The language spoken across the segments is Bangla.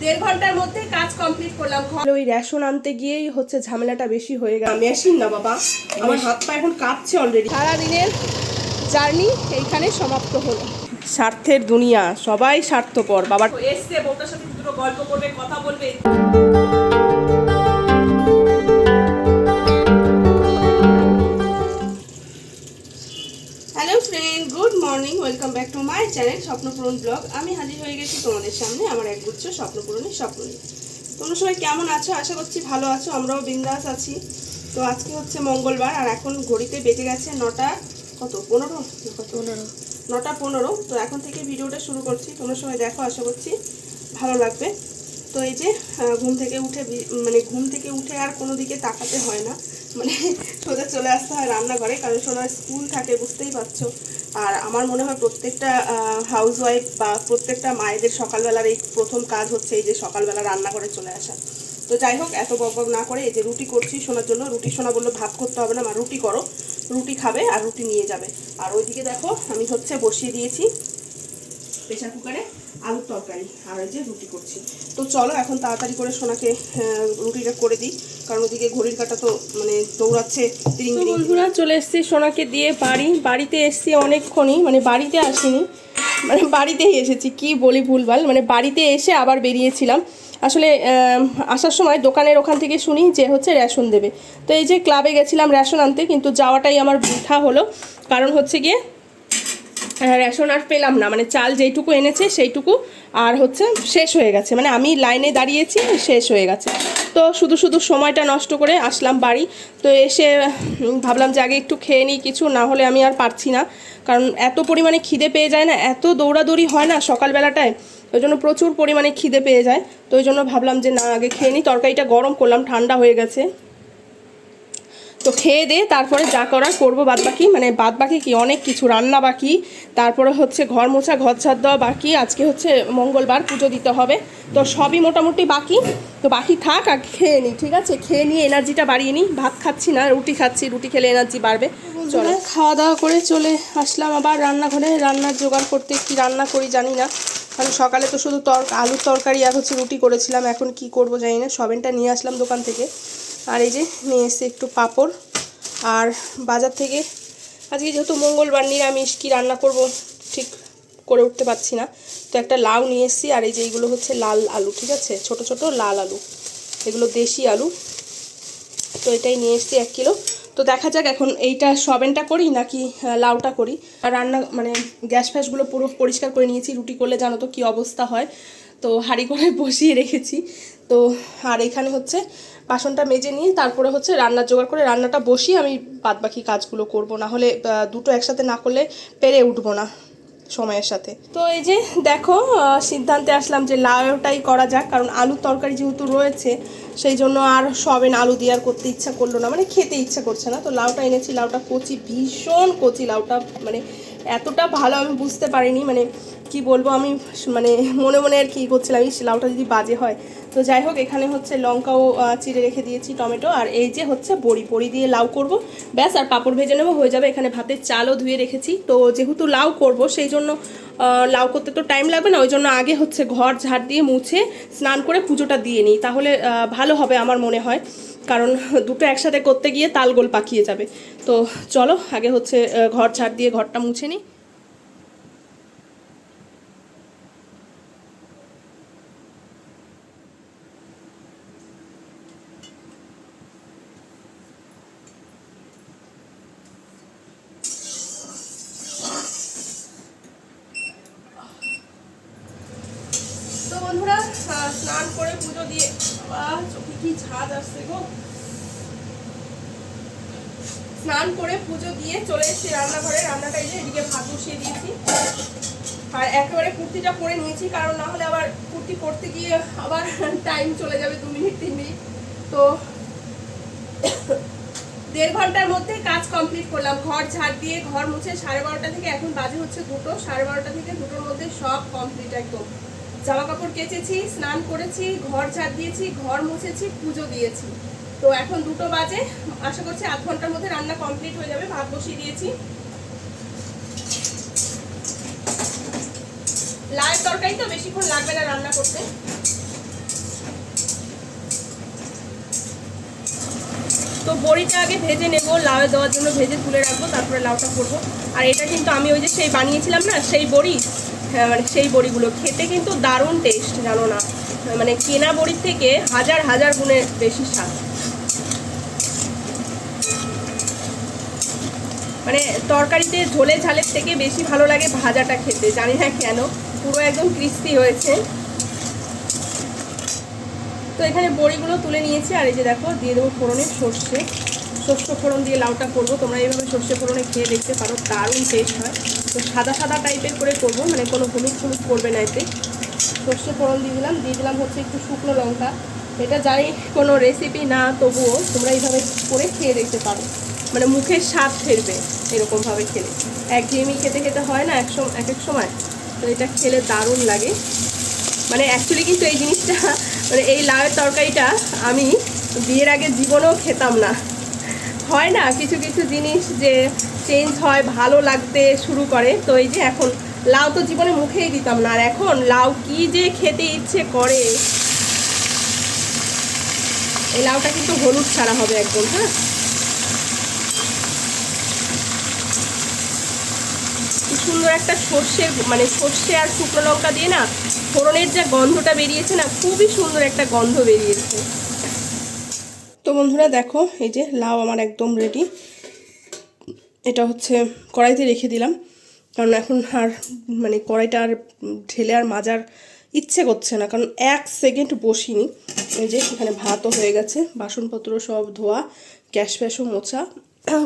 দেড় ঘণ্টার মধ্যে কাজ কমপ্লিট করলাম। ওই রেশন আনতে গিয়েই হচ্ছে ঝামেলাটা বেশি হয়ে গেল। মেশিন না বাবা। আমার হাত পা এখন কাঁপছে অলরেডি সারাদিনের জার্নি এইখানে সমাপ্ত হলো। স্বার্থের দুনিয়া সবাই স্বার্থপর। বাবা এসছে বউটার সাথে দুটো গল্প করবে কথা বলবে। Friend good morning welcome back to my channel Swapnapuron blog আমি হাজির হয়ে গেছি তোমাদের সামনে আমার একগুচ্ছ স্বপ্নপূরণের স্বপ্ন নিয়ে। তোমরা সবাই কেমন আছো? আশা করছি ভালো আছো আমরাও বিন্দাস আছি। তো আজকে হচ্ছে মঙ্গলবার আর এখন ঘড়িতে বেজে গেছে নটা কত? পনেরো? কত পনেরো। নটা পনেরো। তো এখন থেকে ভিডিওটা শুরু করছি। তোমরা সবাই দেখো আশা করছি ভালো লাগবে। তো এই যে ঘুম থেকে উঠে মানে ঘুম থেকে উঠে আর কোনো দিকে তাকাতে হয় না। মানে সোজা চলে আসতে হয় রান্নাঘরে, কারণ সোনার স্কুল থাকে, বুঝতেই পারছ। আর আমার মনে হয় প্রত্যেকটা হাউস ওয়াইফ বা প্রত্যেকটা মায়েদের সকালবেলার এই প্রথম কাজ হচ্ছে এই যে সকালবেলা রান্নাঘরে চলে আসা। তো যাই হোক, এত বক বক না করে এই যে রুটি করছি শোনার জন্য। রুটি শোনা বলল, ভাত করতে হবে না আমার রুটি করো। রুটি খাবে আর রুটি নিয়ে যাবে। আর ওইদিকে দেখো, আমি হচ্ছে বসিয়ে দিয়েছি প্রেশার কুকারে। আলুর তরকারি আর যে রুটি করছি। তো চলো এখন তাড়াতাড়ি করে সোনাকে রুটিটা করে দিই কারণ ওদিকে ঘড়ির কাটা তো মানে দৌড়াচ্ছে বন্ধুরা চলে এসেছি সোনাকে দিয়ে বাড়ি। বাড়িতে এসেছি অনেকক্ষণই মানে বাড়িতে আসিনি মানে বাড়িতেই এসেছি কি বলি ভুলভাল মানে বাড়িতে এসে আবার বেরিয়েছিলাম। আসলে আসার সময় দোকানের ওখান থেকে শুনি যে হচ্ছে রেশন দেবে। তো এই যে ক্লাবে গেছিলাম রেশন আনতে কিন্তু যাওয়াটাই আমার বৃথা হলো কারণ হচ্ছে গিয়ে রেশন আর পেলাম না। মানে চাল যেইটুকু এনেছে, সেইটুকু আর হচ্ছে শেষ হয়ে গেছে। মানে আমি লাইনে দাঁড়িয়েছি, শেষ হয়ে গেছে। তো শুধু শুধু সময়টা নষ্ট করে আসলাম বাড়ি। তো এসে ভাবলাম যে আগে একটু খেয়ে নিই কিছু, না হলে আমি আর পারছি না। কারণ এত পরিমাণে খিদে পেয়ে যায় না, এত দৌড়াদৌড়ি হয় না সকালবেলাটায়। ওই জন্য প্রচুর পরিমাণে খিদে পেয়ে যায়। তো ওই জন্য ভাবলাম যে, না, আগে খেয়ে নিই। তরকারিটা গরম করলাম, ঠান্ডা হয়ে গেছে। তো খেয়ে দে তারপরে যা করার করব বাদ বাকি মানে বাদ বাকি কি অনেক কিছু রান্না বাকি। তারপরে হচ্ছে ঘর মোছা ঘর ছাদ দেওয়া বাকি আজকে হচ্ছে মঙ্গলবার পুজো দিতে হবে। তো সবই মোটামুটি বাকি তো বাকি থাক আর খেয়ে নিই ঠিক আছে? খেয়ে নিয়ে এনার্জিটা বাড়িয়ে নিই ভাত খাচ্ছি না রুটি খাচ্ছি রুটি খেলে এনার্জি বাড়বে। চলো। খাওয়া দাওয়া করে চলে আসলাম আবার রান্নাঘরে। রান্নার জোগাড় করতে কি রান্না করি জানি না। কারণ সকালে তো শুধু তর আলুর তরকারি আর হচ্ছে রুটি করেছিলাম। এখন কি করব জানি না সবেনটা নিয়ে আসলাম দোকান থেকে। আর এই যে নিয়ে এসে একটু পাঁপড়। আর বাজার থেকে আজকে যেহেতু মঙ্গলবার নিরামিষ, কি রান্না করব ঠিক করে উঠতে পারছি না। তো একটা লাউ নিয়ে এসেছি আর এই যে এইগুলো হচ্ছে লাল আলু, ঠিক আছে? ছোট ছোট লাল আলু, এগুলো দেশি আলু। তো এটাই নিয়ে এসেছি এক কিলো। তো দেখা যাক এখন এইটা সবেনটা করি নাকি লাউটা করি। আর রান্না মানে গ্যাস ফ্যাসগুলো পুরো পরিষ্কার করে নিয়েছি, রুটি করলে জানো তো কী অবস্থা হয়। তো হাঁড়ি করে বসিয়ে রেখেছি। তো আর এখানে হচ্ছে বাসনটা মেজে নিয়ে তারপরে হচ্ছে রান্নার জোগাড় করে রান্নাটা বসিয়ে আমি বাদ বাকি কাজগুলো করব। না হলে দুটো একসাথে না করলে পেরে উঠবো না সময়ের সাথে। তো এই যে দেখো সিদ্ধান্তে আসলাম যে লাউটাই করা যাক, কারণ আলুর তরকারি যেহেতু রয়েছে, সেই জন্য আর সবেন আলু দিয়ে আর করতে ইচ্ছা করল না মানে খেতে ইচ্ছা করছে না। তো লাউটা এনেছি, লাউটা কচি, ভীষণ কচি লাউটা মানে এতটা ভালো আমি বুঝতে পারিনি মানে কি বলব, আমি মানে মনে মনে আর কি করছিলাম এই লাউটা যদি বাজে হয়। তো যাই হোক, এখানে হচ্ছে লঙ্কাও চিড়ে রেখে দিয়েছি, টমেটো, আর এই যে হচ্ছে বড়ি বড়ি দিয়ে লাউ করব। ব্যাস, আর পাঁপড় ভেজে নেব, হয়ে যাবে এখানে ভাতের চালও ধুয়ে রেখেছি। তো যেহেতু লাউ করব, সেই জন্য লাউ করতে তো টাইম লাগবে না, ওই জন্য আগে হচ্ছে ঘর ঝাড় দিয়ে মুছে স্নান করে পুজোটা দিয়ে নিই। তাহলে ভালো হবে আমার মনে হয়, কারণ দুটো একসাথে করতে গিয়ে তালগোল পাকিয়ে যাবে। তো চলো, আগে হচ্ছে ঘর ঝাড় দিয়ে ঘরটা মুছে নিই তো বন্ধুরা আহ, স্নান করে পুজো দিয়ে। চোখে কি ঝাঁজ আসছে গো? স্নান করে পুজো দিয়ে চলে এসেছি রান্নাঘরে, রান্নাটা যে এদিকে ভাত বসিয়ে দিয়েছি। আর একেবারে কুর্তিটা পরে নিয়েছি, কারণ না হলে আবার কুর্তি পরতে গিয়ে আবার টাইম চলে যাবে, দু মিনিট, তিন মিনিট। তো দেড় ঘণ্টার মধ্যে কাজ কমপ্লিট করলাম। ঘর ঝাড় দিয়ে ঘর মুছে সাড়ে বারোটা থেকে এখন বাজে হচ্ছে দুটো। সাড়ে বারোটা থেকে দুটোর মধ্যে সব কমপ্লিট একদম। জামা কাপড় কেচেছি, স্নান করেছি, ঘর ঝাড় দিয়েছি, ঘর মুছেছি, পুজো দিয়েছি। তো এখন দুটো বাজে, আশা করছি আধ ঘণ্টার মধ্যে রান্না কমপ্লিট হয়ে যাবে, ভাত বসিয়ে দিয়েছি। লাল তরকারি তো, বেশিক্ষণ লাগবে না রান্না করতে। তো বড়িটা আগে ভেজে নেব, লাউ দেওয়ার জন্য ভেজে তুলে রাখব, তারপরে লাউটা করব। আর এটা কিন্তু আমি ওই যে সেই বানিয়েছিলাম না, সেই বড়ি মানে সেই বড়িগুলো খেতে কিন্তু দারুণ টেস্ট জানো না? মানে কেনা বড়ির থেকে হাজার হাজার গুণে বেশি স্বাদ। মানে তরকারিতে ঝোলে ঝালের থেকে বেশি ভালো লাগে ভাজাটা খেতে, জানি না কেন। পুরো একদম ক্রিস্পি হয়েছে। তো এখানে বড়িগুলো তুলে নিয়েছি, আর এই যে দেখো, দিয়ে দেবো ফোড়নে সর্ষে। সর্ষে ফোড়ন দিয়ে লাউটা করব, তোমরা এইভাবে সর্ষে ফোড়নে খেয়ে দেখতে পারো, দারুণ টেস্ট হয়। তো সাদা সাদা টাইপের করে করব মানে কোনো হলুদ হলুদ করবে না এতে। সর্ষে ফোড়ন দিয়ে দিলাম দিয়ে দিলাম হচ্ছে একটু শুকনো লঙ্কা। এটা জানি কোনো রেসিপি না, তবুও তোমরা এইভাবে করে খেয়ে দেখতে পারো। মানে মুখের স্বাদ ফেরবে এরকমভাবে খেলে। একঘেয়েমি খেতে খেতে হয় না এক সম- এক এক সময় তো এটা খেলে দারুণ লাগে। মানে অ্যাকচুয়ালি কিন্তু এই জিনিসটা মানে এই লাউয়ের তরকারিটা আমি বিয়ের আগে জীবনেও খেতাম না। হয় না কিছু কিছু জিনিস যে চেঞ্জ হয়, ভালো লাগতে শুরু করে। তো এই যে এখন, লাউ তো জীবনে মুখেই দিতাম না। আর এখন লাউ কি যে খেতে ইচ্ছে করে। এই লাউটা কিন্তু হলুদ ছাড়া হবে একদম হ্যাঁ? সুন্দর একটা সর্ষে মানে সর্ষে আর শুকনো লঙ্কা দিয়ে না, ফোড়নের যে গন্ধটা বেরিয়েছে না, খুবই সুন্দর একটা গন্ধ বেরিয়েছে। তো বন্ধুরা দেখো, এই যে লাউ আমার একদম রেডি এটা হচ্ছে কড়াইতে রেখে দিলাম। কারণ এখন আর মানে কড়াইটা আর ঢেলে আর মাজার ইচ্ছে করছে না। কারণ এক সেকেন্ড বসিনি। এই যে এখানে ভাতও হয়ে গেছে, বাসনপত্র সব ধোয়া, গ্যাস ফ্যাসও মোছা।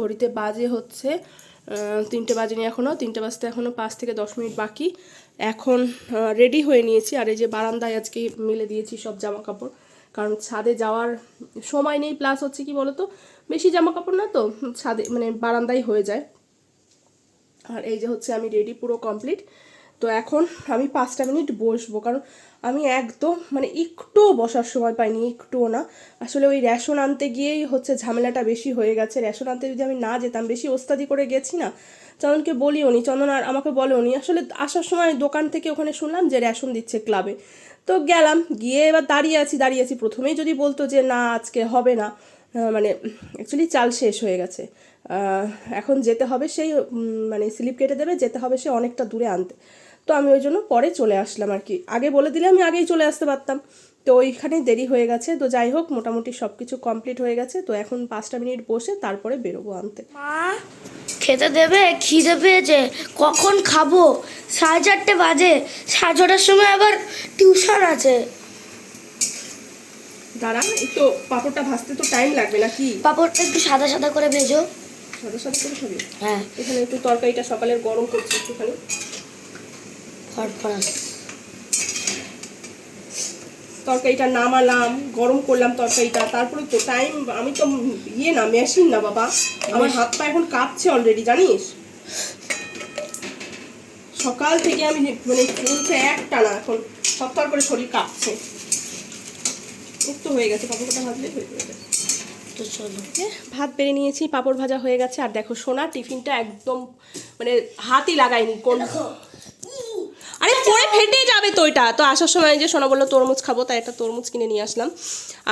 ঘড়িতে বাজে হচ্ছে তিনটে বাজেনি এখনও। তিনটে বাজতে এখনও পাঁচ থেকে দশ মিনিট বাকি। এখন রেডি হয়ে নিয়েছি। আর এই যে বারান্দায় আজকে মেলে দিয়েছি সব জামা কাপড় কারণ ছাদে যাওয়ার সময় নেই প্লাস হচ্ছে কি বলতো, বেশি জামা কাপড় না তো, ছাদে মানে বারান্দায় হয়ে যায়। আর এই যে হচ্ছে আমি রেডি পুরো কমপ্লিট তো এখন আমি পাঁচটা মিনিট বসবো, কারণ আমি একদম মানে একটুও বসার সময় পাইনি, একটুও না। আসলে ওই রেশন আনতে গিয়েই হচ্ছে ঝামেলাটা বেশি হয়ে গেছে। রেশন আনতে যদি আমি না যেতাম, বেশি ওস্তাদি করে গেছি না, চন্দনকে বলিও নি, চন্দন আর আমাকে বলেও নি। আসলে আসার সময় দোকান থেকে ওখানে শুনলাম যে রেশন দিচ্ছে ক্লাবে তো গেলাম, গিয়ে এবার দাঁড়িয়ে আছি দাঁড়িয়ে আছি। প্রথমেই যদি বলতো যে, না, আজকে হবে না। মানে অ্যাকচুয়ালি চাল শেষ হয়ে গেছে। এখন যেতে হবে সেই মানে স্লিপ কেটে দেবে, যেতে হবে সে অনেকটা দূরে আনতে। তো আমি ওই জন্য পরে চলে আসলাম আর কি। আগে বলে দিলে আমি আগেই চলে আসতে পারতাম। তো ওইখানে দেরি হয়ে গেছে। তো যাই হোক, মোটামুটি সব কিছু কমপ্লিট হয়ে গেছে। তো এখন পাঁচটা মিনিট বসে তারপরে বেরোবো আনতে। মা! খেতে দেবে খিদে পেয়েছে কখন খাব? সাড়ে চারটে বাজে সাড়ে ছটার সময় আবার টিউশন আছে। দাঁড়া একটু পাঁপড়টা ভাজতে তো টাইম লাগবে নাকি? পাঁপড়টা একটু সাদা সাদা করে ভেজো। সাদা সাদা করে খাবি হ্যাঁ। এখানে একটু তরকারিটা সকালের গরম করছি একটুখানি। ফরফরাস তরকারিটা নামালাম গরম করলাম তরকারিটা তারপরে তো টাইম আমি তো ইয়ে না মেশিন না বাবা। আমার হাত পা এখন কাঁপছে অলরেডি জানিস? সকাল থেকে আমি মানে চলছে একটা না এখন সপ্তাহ করে শরীর কাঁপছে। একটু হয়ে গেছে পাপড়টা ভাজলে হয়ে যাবে। তো চলো। ভাত বেড়ে নিয়েছি পাপড় ভাজা হয়ে গেছে আর দেখো সোনা টিফিনটা একদম মানে হাতই লাগাইনি কোন আরে পরে ফেটে যাবে তো এটা। তো আসার সময় যে সোনা বলল, তরমুজ খাব, তাই একটা তরমুজ কিনে নিয়ে আসলাম।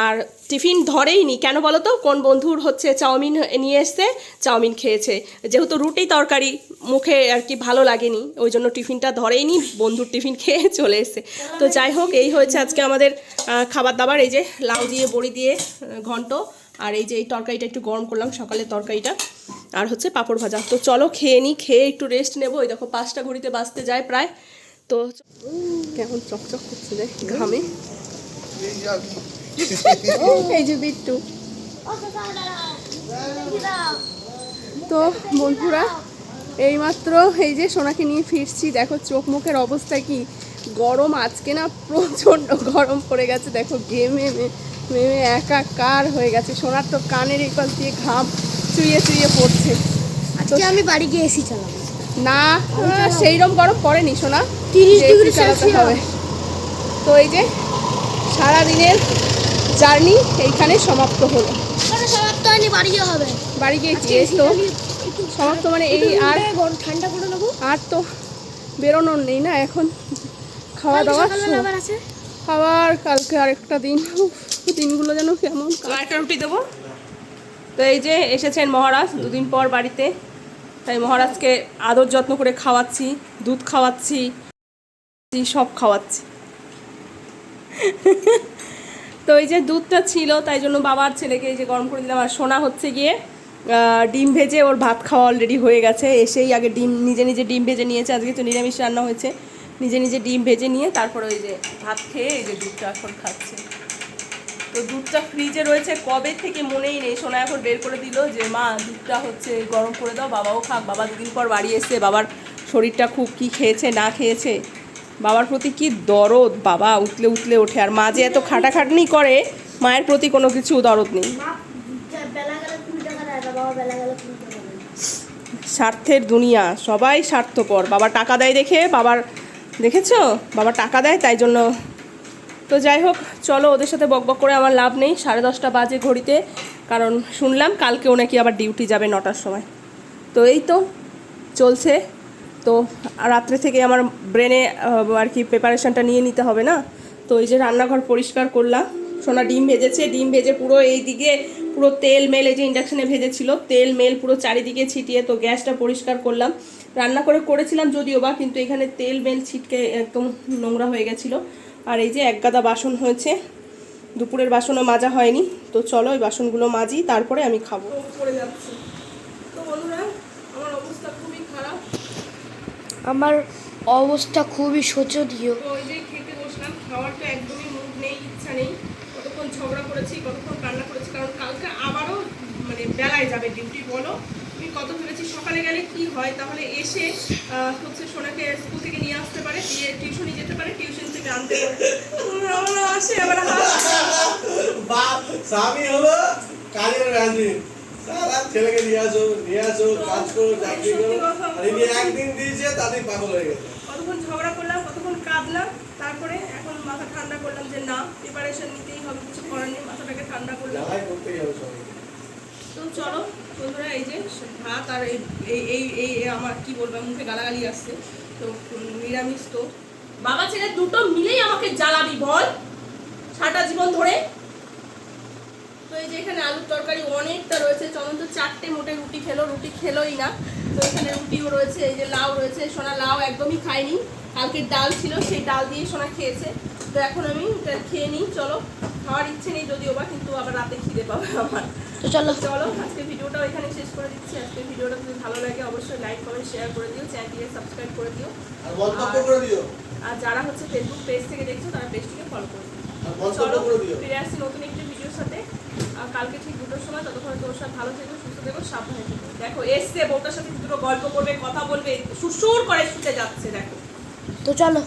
আর টিফিন ধরেই নি কেন বলো তো? কোন বন্ধুর হচ্ছে চাউমিন নিয়ে এসছে, চাউমিন খেয়েছে। যেহেতু রুটি তরকারি, মুখে আর কি ভালো লাগেনি, ওই জন্য টিফিনটা ধরেই নি বন্ধুর টিফিন খেয়ে চলে এসছে। তো যাই হোক, এই হয়েছে আজকে আমাদের খাবার দাবার এই যে লাউ দিয়ে, বড়ি দিয়ে ঘন্ট, আর এই যে এই তরকারিটা একটু গরম করলাম, সকালের তরকারিটা। আর হচ্ছে পাঁপড় ভাজা। তো চলো খেয়ে নিই খেয়ে একটু রেস্ট নেব। ওই দেখো, পাঁচটা ঘড়িতে বাঁচতে যায় প্রায়। তো কেমন চকচক করছে ঘামে। এই যে বিট্টু। তো বন্ধুরা, এইমাত্র এই যে সোনাকে নিয়ে ফিরছি, দেখো চোখ মুখের অবস্থা কি গরম, আজকে না প্রচণ্ড গরম পড়ে গেছে, দেখো ঘেমে মে- মেমে একাকার হয়ে গেছে, সোনার তো কানের এই দিয়ে ঘাম চুইয়ে চুইয়ে পড়ছে। আজকে আমি বাড়ি গিয়ে এসি চালাবো। না সেই রকম গরম পড়েনি সোনা। 30 যে ডিগ্রি চালাতে হবে। তো এই যে সারাদিনের জার্নি এইখানে সমাপ্ত হলো। সমাপ্ত হয়নি বাড়ি গিয়ে হবে। বাড়ি গিয়েছি এই তো সমাপ্ত মানে এই আর ঠান্ডা করে নেব। আর তো বেরোনোর নেই না এখন খাওয়া দাওয়া খাবার কালকে আরেকটা দিন। দিনগুলো যেন কেমন। একটা রুটি দেবো। তো এই যে এসেছেন মহারাজ দুদিন পর বাড়িতে। তাই মহারাজকে আদর যত্ন করে খাওয়াচ্ছি, দুধ খাওয়াচ্ছি, সব খাওয়াচ্ছি। তো এই যে দুধটা ছিল, তাই জন্য বাবার ছেলেকে এই যে গরম করে দিলাম। আর সোনা হচ্ছে গিয়ে ডিম ভেজে ওর ভাত খাওয়া অলরেডি হয়ে গেছে। এসেই আগে ডিম, নিজে নিজে ডিম ভেজে নিয়েছে। আজকে তো নিরামিষ রান্না হয়েছে। নিজে নিজে ডিম ভেজে নিয়ে তারপরে ওই যে ভাত খেয়ে এই যে দুধটা এখন খাচ্ছে। তো দুধটা ফ্রিজে রয়েছে কবে থেকে মনেই নেই। সোনা এখন বের করে দিল যে মা দুধটা হচ্ছে গরম করে দাও বাবাও খাক। বাবা দুদিন পর বাড়ি এসে বাবার শরীরটা খুব কি খেয়েছে না খেয়েছে। বাবার প্রতি কি দরদ? বাবা উতলে উতলে ওঠে। আর মা যে এত খাটাখাটনি করে মায়ের প্রতি কোনো কিছু দরদ নেই। স্বার্থের দুনিয়া সবাই স্বার্থপর। বাবা টাকা দেয় দেখে বাবার দেখেছ? বাবা টাকা দেয় তাই জন্য তো যাই হোক, চলো ওদের সাথে বকবক করে আমার লাভ নেই, সাড়ে দশটা বাজে ঘড়িতে, কারণ শুনলাম কালকেও নাকি আবার ডিউটি যাবে নটার সময়। তো এই তো চলছে, তো রাত্রে থেকে আমার ব্রেনে আর কি প্রিপারেশনটা নিয়ে নিতে হবে না? তো এই যে রান্নাঘর পরিষ্কার করলাম, সোনা ডিম ভেজেছে, ডিম ভেজে পুরো এই দিকে পুরো তেল মেল, এই যে ইন্ডাকশানে ভেজেছিল, তেল মেল পুরো চারিদিকে ছিটিয়ে তো গ্যাসটা পরিষ্কার করলাম। রান্না করে করেছিলাম যদিও বা, কিন্তু এখানে তেল মেল ছিটকে একদম নোংরা হয়ে গেছিল। আর এই যে এক গাদা বাসন হয়েছে দুপুরের বাসনও মাজা হয়নি তো চলো ওই বাসনগুলো মাজি তারপরে আমি খাব। পড়ে যাচ্ছে। তো বন্ধুরা আমার অবস্থা খুবই খারাপ। আমার অবস্থা খুবই শোচনীয়। ওই যে খেতে বসলাম খাওয়ার তো একদমই মুড নেই ইচ্ছা নেই। কতক্ষণ ঝগড়া করেছি কতক্ষণ কান্না করেছি কারণ কালকে আবারও মানে বেলায় যাবে ডিউটি বলো। কত ভেবেছি সকালে গেলে কি হয়? তাহলে এসে হচ্ছে সোনাকে স্কুল থেকে নিয়ে আসতে পারে দিয়ে টিউশনি যেতে পারে টিউশন থেকে আনতে পারে। আসে আবার বাপ স্বামী হলো কাজের রাজি সারা ছেলেকে নিয়ে আসো নিয়ে আসো কাজ করো চাকরি করো। আর ইনি একদিন দিয়েছে তাদের পাগল হয়ে গেছে। কতক্ষণ ঝগড়া করলাম কতক্ষণ কাঁদলাম তারপরে এখন মাথা ঠান্ডা করলাম যে না প্রিপারেশন নিতেই হবে কিছু করার নেই মাথাটাকে ঠান্ডা করলাম। জ্বালাই করতেই হবে সবাই তো চলো, বন্ধুরা, এই যে ভাত আর এই এই এই আমার কি বলব মুখে গালাগালি আসছে। তো নিরামিষ তো। বাবা ছেলে দুটো মিলেই আমাকে জ্বালাবি, বল। সারাটা জীবন ধরে। তো এই যে এখানে আলুর তরকারি অনেকটা রয়েছে। চলন তো চারটে মোটে রুটি খেলো, রুটি খেলোই না। তো এখানে রুটিও রয়েছে, এই যে লাউ রয়েছে। সোনা লাউ একদমই খাইনি। কালকে ডাল ছিল, সেই ডাল দিয়ে সোনা খেয়েছে। তো এখন আমি খেয়ে নিই, চলো। খাওয়ার ইচ্ছে নেই যদিও বা কিন্তু আবার রাতে খিদে পাবে আমার। তো চলো। চলো আজকে ভিডিওটাও এখানে শেষ করে দিচ্ছি। আজকে ভিডিওটা যদি ভালো লাগে অবশ্যই লাইক কমেন্ট শেয়ার করে দিও চ্যানেলটিকে সাবস্ক্রাইব করে দিও। আর মন্তব্য করে দিও। আর যারা হচ্ছে ফেসবুক পেজ থেকে দেখছ তারা পেজটিকে ফলো করে দিও। চলো ফিরে আসছি নতুন একটি ভিডিওর সাথে। আর কালকে ঠিক দুটোর সময় ততক্ষণ তোর সাথে ভালো থেকো সুস্থ থেকো সাবধানে থেকো। দেখো এসছে বউটার সাথে দুটো গল্প করবে কথা বলবে সুসুর করে শুতে যাচ্ছে দেখো। তো চলো।